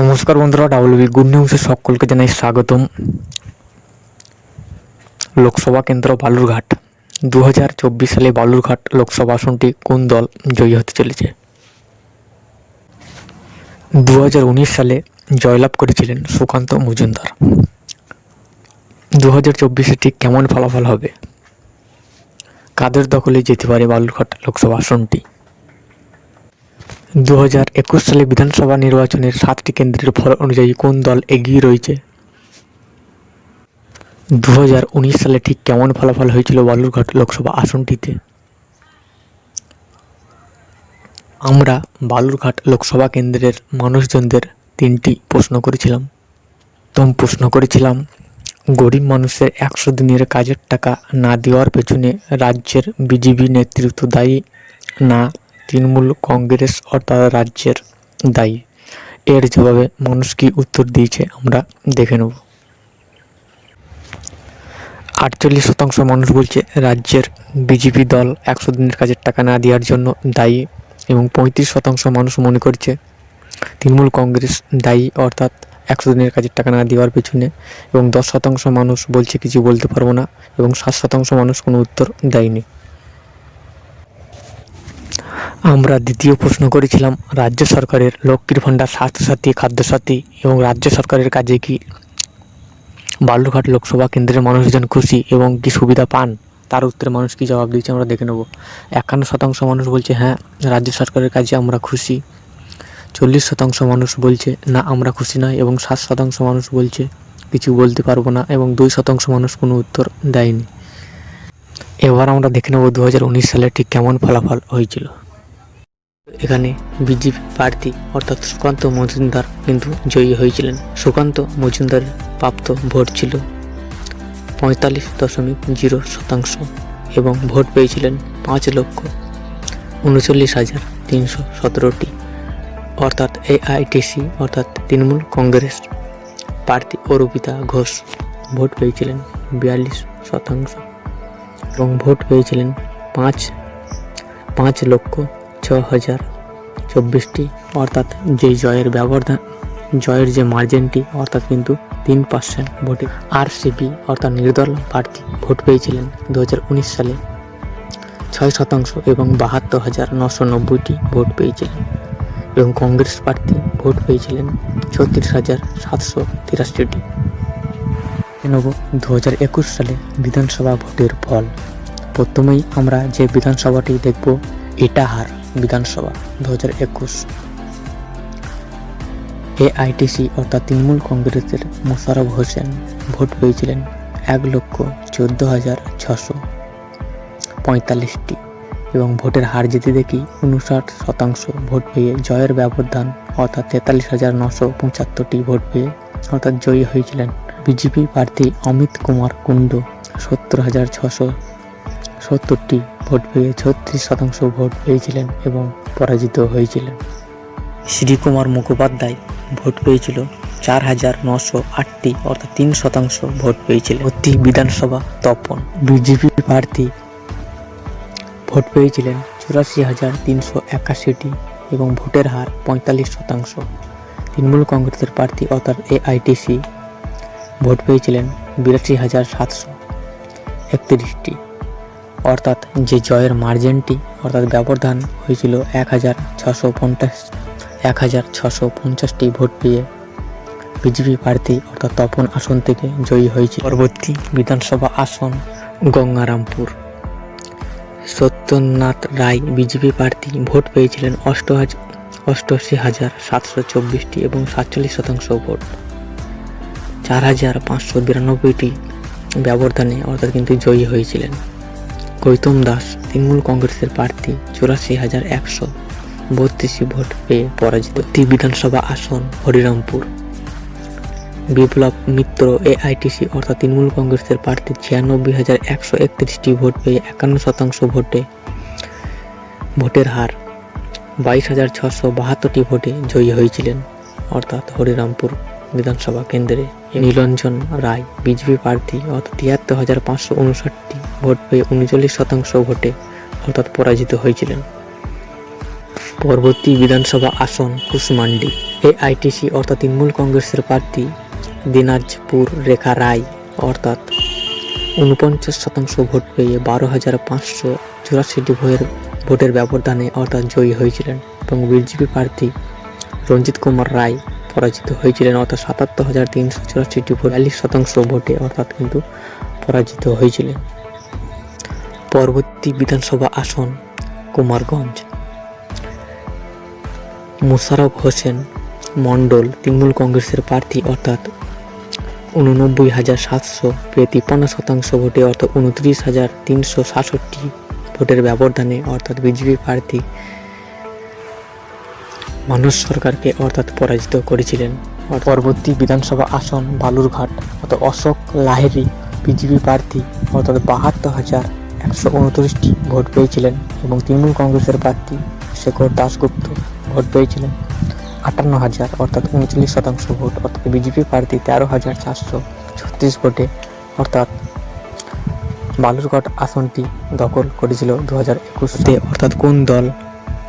নমস্কার বন্ধুরা, WB good নিউজে সকলকে জানাই স্বাগতম। লোকসভা কেন্দ্র বালুরঘাট। দু হাজার চব্বিশ সালে বালুরঘাট লোকসভা আসনটি কোন দল জয়ী হতে চলেছে? দু হাজার উনিশ সালে জয়লাভ করেছিলেন সুকান্ত মজুমদার। দু হাজার চব্বিশে ঠিক কেমন ফলাফল হবে? কাদের দখলে যেতে পারে বালুরঘাট লোকসভা আসনটি? দু হাজার একুশ সালে বিধানসভা নির্বাচনের সাতটি কেন্দ্রের ফল অনুযায়ী কোন দল এগিয়ে রয়েছে? দু হাজার উনিশ সালে ঠিক কেমন ফলাফল হয়েছিল বালুরঘাট লোকসভা আসনটিতে? আমরা বালুরঘাট লোকসভা কেন্দ্রের মানুষজনদের তিনটি প্রশ্ন করেছিলাম। প্রথম প্রশ্ন করেছিলাম, গরিব মানুষের একশো দিনের কাজের টাকা না দেওয়ার পেছনে রাজ্যের বিজেপি নেতৃত্ব দায়ী না তৃণমূল কংগ্রেস অর্থাৎ রাজ্যের দায়ী। এর জবাবে মানুষ কি উত্তর দিয়েছে আমরা দেখে নেব। আটচল্লিশ শতাংশ মানুষ বলছে রাজ্যের বিজেপি দল একশো দিনের কাজের টাকা না দেওয়ার জন্য দায়ী এবং পঁয়ত্রিশ শতাংশ মানুষ মনে করছে তৃণমূল কংগ্রেস দায়ী অর্থাৎ একশো দিনের কাজের টাকা না দেওয়ার পেছনে এবং দশ শতাংশ মানুষ বলছে কিছু বলতে পারব না এবং সাত শতাংশ মানুষ কোনো উত্তর দেয়নি। আমরা দ্বিতীয় প্রশ্ন করেছিলাম, রাজ্য সরকারের লক্ষ্মীর ভাণ্ডার স্বাস্থ্যসাথী, খাদ্যসাথী এবং রাজ্য সরকারের কাজে কি? বালুরঘাট লোকসভা কেন্দ্রের মানুষজন খুশি এবং কি সুবিধা পান? তার উত্তরে মানুষ কি জবাব দিয়েছে আমরা দেখে নেব। একান্ন শতাংশ মানুষ বলছে হ্যাঁ রাজ্য সরকারের কাজে আমরা খুশি। চল্লিশ শতাংশ মানুষ বলছে, না, আমরা খুশি নয়। এবং সাত শতাংশ মানুষ বলছে, কিছু বলতে পারব না। এবং দুই শতাংশ মানুষ কোনো উত্তর দেয়নি। এবার আমরা দেখে নেব দু হাজার উনিশ সালে ঠিক কেমন ফলাফল হয়েছিল। এখানে বিজেপি প্রার্থী অর্থাৎ সুকান্ত মজুমদার কিন্তু জয়ী হয়েছিলেন। সুকান্ত মজুমদারের প্রাপ্ত ভোট ছিল পঁয়তাল্লিশ দশমিক জিরো শতাংশ এবং ভোট পেয়েছিলেন পাঁচ লক্ষ উনচল্লিশ হাজার তিনশো সতেরোটি। অর্থাৎ এআইটিসি অর্থাৎ তৃণমূল কংগ্রেস প্রার্থী অরুপিতা ঘোষ ভোট পেয়েছিলেন বিয়াল্লিশ শতাংশ এবং ভোট পেয়েছিলেন পাঁচ পাঁচ লক্ষ ছ হাজার চব্বিশটি, অর্থাৎ যে জয়ের ব্যবধান, জয়ের যে মার্জিনটি অর্থাৎ কিন্তু তিন পার্সেন্ট ভোটে আরসিপি অর্থাৎ নির্দল প্রার্থী ভোট পেয়েছিলেন দু হাজার উনিশ সালে। ছয় শতাংশ এবং বাহাত্তর হাজার নশো নব্বইটি ভোট পেয়েছিলেন এবং কংগ্রেস প্রার্থী ভোট পেয়েছিলেন ছত্রিশ হাজার সাতশো তিরাশিটি। নেব দু হাজার একুশ সালে বিধানসভা ভোটের ফল। প্রথমেই আমরা যে বিধানসভাটি দেখব ইটাহার বিধানসভা দু হাজার একুশ। এআইটিসি অর্থাৎ তৃণমূল কংগ্রেসের মোশারফ হোসেন ভোট পেয়েছিলেন এক লক্ষ চোদ্দ হাজার ছশো পঁয়তাল্লিশটি এবং ভোটের হার জিতে দেখি উনষাট শতাংশ ভোট পেয়ে জয়ের ব্যবধান অর্থাৎ তেতাল্লিশ হাজার নশো পঁচাত্তরটি ভোট পেয়ে অর্থাৎ জয়ী হয়েছিলেন বিজেপি প্রার্থী অমিত কুমার কুণ্ডু সত্তর হাজার ছশো সত্তরটি। ভোট পেয়ে ছত্রিশ শতাংশ ভোট পেয়েছিলেন এবং পরাজিত হয়েছিলেন। শ্রীকুমার মুখোপাধ্যায় ভোট পেয়েছিল চার হাজার নশো আটটি, অর্থাৎ তিন শতাংশ ভোট পেয়েছিলেন। প্রতি বিধানসভা তপন বিজেপি প্রার্থী ভোট পেয়েছিলেন চুরাশি হাজার তিনশো একাশিটি এবং ভোটের হার পঁয়তাল্লিশ শতাংশ। তৃণমূল কংগ্রেসের প্রার্থী অর্থাৎ এআইটিসি ভোট পেয়েছিলেন বিরাশি হাজার সাতশো একত্রিশটি। অর্থাৎ যে জয়ের মার্জিনটি, অর্থাৎ ব্যবধান হয়েছিল এক হাজার ছশো পঞ্চাশ, এক হাজার ছশো পঞ্চাশটি ভোট পেয়ে বিজেপি প্রার্থী, অর্থাৎ তপন আসন থেকে জয়ী হয়েছে পরবর্তী বিধানসভা আসন গঙ্গারামপুর। সত্যনাথ রায় বিজেপি প্রার্থী ভোট পেয়েছিলেন অষ্ট অষ্টআশি হাজার সাতশো চব্বিশটি এবং সাতচল্লিশ শতাংশ ভোট। চার হাজার পাঁচশো বিরানব্বইটি ব্যবধানে, অর্থাৎ কিন্তু জয়ী হয়েছিলেন। গৌতম দাস, তৃণমূল কংগ্রেসের প্রার্থী, চুরাশি হাজার একশো বত্রিশটি ভোট পেয়ে পরাজিত একটি বিধানসভা আসন, হরিরামপুর। বিপ্লব মিত্র, এআইটিসি অর্থাৎ তৃণমূল কংগ্রেসের প্রার্থী, ছিয়ানব্বই হাজার একশো একত্রিশটি ভোট পেয়ে একান্ন শতাংশ ভোটে ভোটের হার, বাইশ হাজার ছশো বাহাত্তরটি ভোটে জয়ী হয়েছিলেন, অর্থাৎ হরিরামপুর বিধানসভা কেন্দ্রে। নীলঞ্জন রায়, বিজেপি প্রার্থী, অর্থাৎ তিয়াত্তর হাজার পাঁচশো উনষাটটি ভোট পেয়ে উনচল্লিশ শতাংশ ভোটে অর্থাৎ পরাজিত হয়েছিলেন। পরবর্তী বিধানসভা আসন কুসমান্ডি এআইটিসি অর্থাৎ তৃণমূল কংগ্রেসের প্রার্থী দিনাজপুর রেখা রায় অর্থাৎ উনপঞ্চাশ শতাংশ ভোট পেয়ে বারো হাজার পাঁচশো চুরাশিটি ভোটের ভোটের ব্যবধানে অর্থাৎ জয়ী হয়েছিলেন এবং বিজেপি প্রার্থী রঞ্জিত কুমার রায় পরাজিত হয়েছিলেন, অর্থাৎ সাতাত্তর হাজার তিনশো চুরাশিটি ভোট শতাংশ ভোটে অর্থাৎ কিন্তু পরাজিত হয়েছিলেন। পরবর্তী বিধানসভা আসন কুমারগঞ্জ। মোশারফ হোসেন মণ্ডল তৃণমূল কংগ্রেসের প্রার্থী, অর্থাৎ উননব্বই হাজার সাতশো পেয়ে তিপ্পান্ন শতাংশ ভোটে, অর্থাৎ উনত্রিশ হাজার তিনশো সাতষট্টি ভোটের ব্যবধানে, অর্থাৎ বিজেপি প্রার্থী মানস সরকারকে, অর্থাৎ পরাজিত করেছিলেন। পরবর্তী বিধানসভা আসন বালুরঘাট, অর্থাৎ অশোক লাহেরি বিজেপি প্রার্থী, অর্থাৎ বাহাত্তর হাজার একশো উনত্রিশটি ভোট পেয়েছিলেন এবং তৃণমূল কংগ্রেসের প্রার্থী শেখর দাশগুপ্ত ভোট পেয়েছিলেন। আটান্ন হাজার, অর্থাৎ উনচল্লিশ শতাংশ ভোট, অর্থাৎ বিজেপি প্রার্থী তেরো হাজার চারশো ছত্রিশ ভোটে, অর্থাৎ বালুরঘাট আসনটি দখল করেছিল দু হাজার একুশে। অর্থাৎ কোন দল,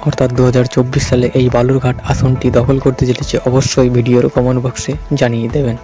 অর্থাৎ দু হাজার চব্বিশ সালে এই বালুরঘাট আসনটি দখল করতে চলেছে অবশ্যই ভিডিওর কমেন্ট বক্সে জানিয়ে দেবেন।